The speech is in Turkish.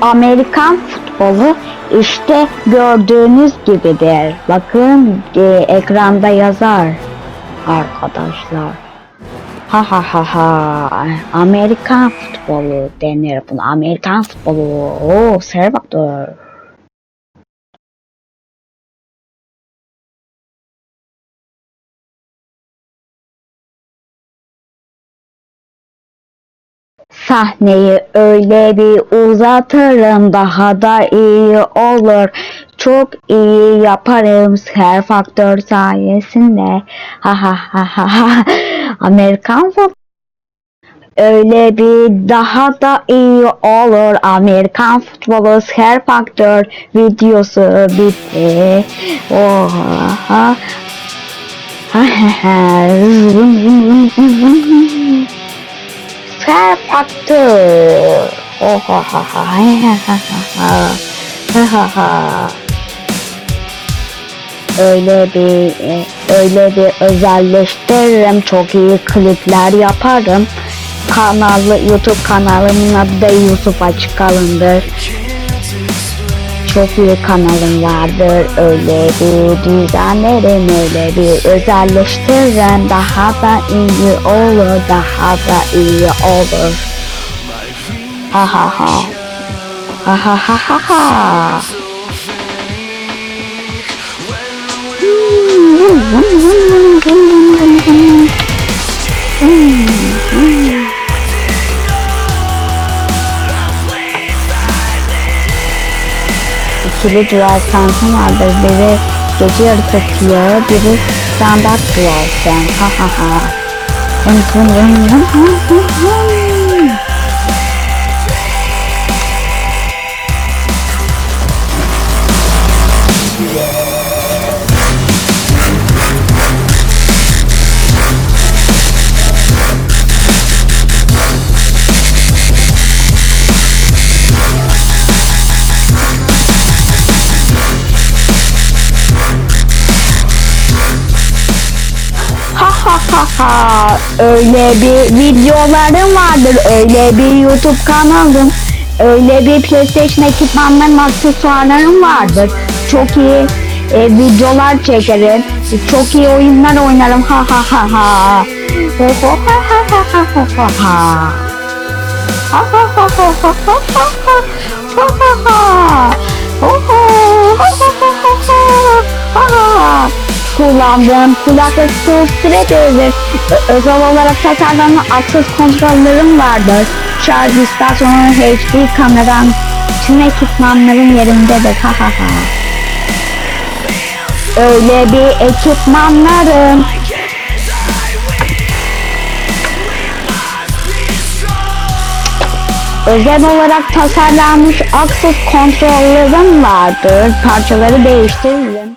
Amerikan futbolu işte gördüğünüz gibidir. Bakın e, ekranda yazar arkadaşlar. Ha ha ha ha. Amerikan futbolu denir buna. Amerikan futbolu. Oo, Servaktör. Sahneyi öyle bir uzatırım daha da iyi olur. Çok iyi yaparım her faktör sayesinde. Ha. Amerikan futbolu öyle bir daha da iyi olur. Amerikan futbolu her faktör videosu bitti. Oha kalp attı. Oha ha ha ha ha ha öyle bir öyle bir özelleştiririm. Çok iyi klipler yaparım. Kanalı YouTube kanalımın adı da Yusuf Açık Alındır çok iyi kanalım vardır. Öyle bir düzenlerim, öyle bir özelleştiririm. Daha da iyi olur, daha da iyi olur. Ha ha ha. Ha ha ha ha ha. ikili duvar tankı vardır. Biri gece yarısı atıyor, biri standart duvar tank. Ha ha ha. Vın vın vın vın vın. Ha. Öyle bir videolarım vardır. Öyle bir YouTube kanalım. Öyle bir PlayStation ekipmanlarım, aksesuarlarım vardır. Çok iyi e, videolar çekerim. Çok iyi oyunlar oynarım. Ha ha ha ha. Ho ho ha ha ha ha ha ha ha. Ha ha ha ha ha ha ha ha. Ha ha ha. Ho ho. Ha ha ha. Ha ha. Kullandığım kulaklık süredir. Özel olarak tasarlanan akses kontrollerim vardır. Şarj istasyonu, HD kameram, tüm ekipmanların yerindedir. Ha ha ha. Öyle bir ekipmanlarım. Özel olarak tasarlanmış akses kontrollerim vardır. Parçaları değiştiririm.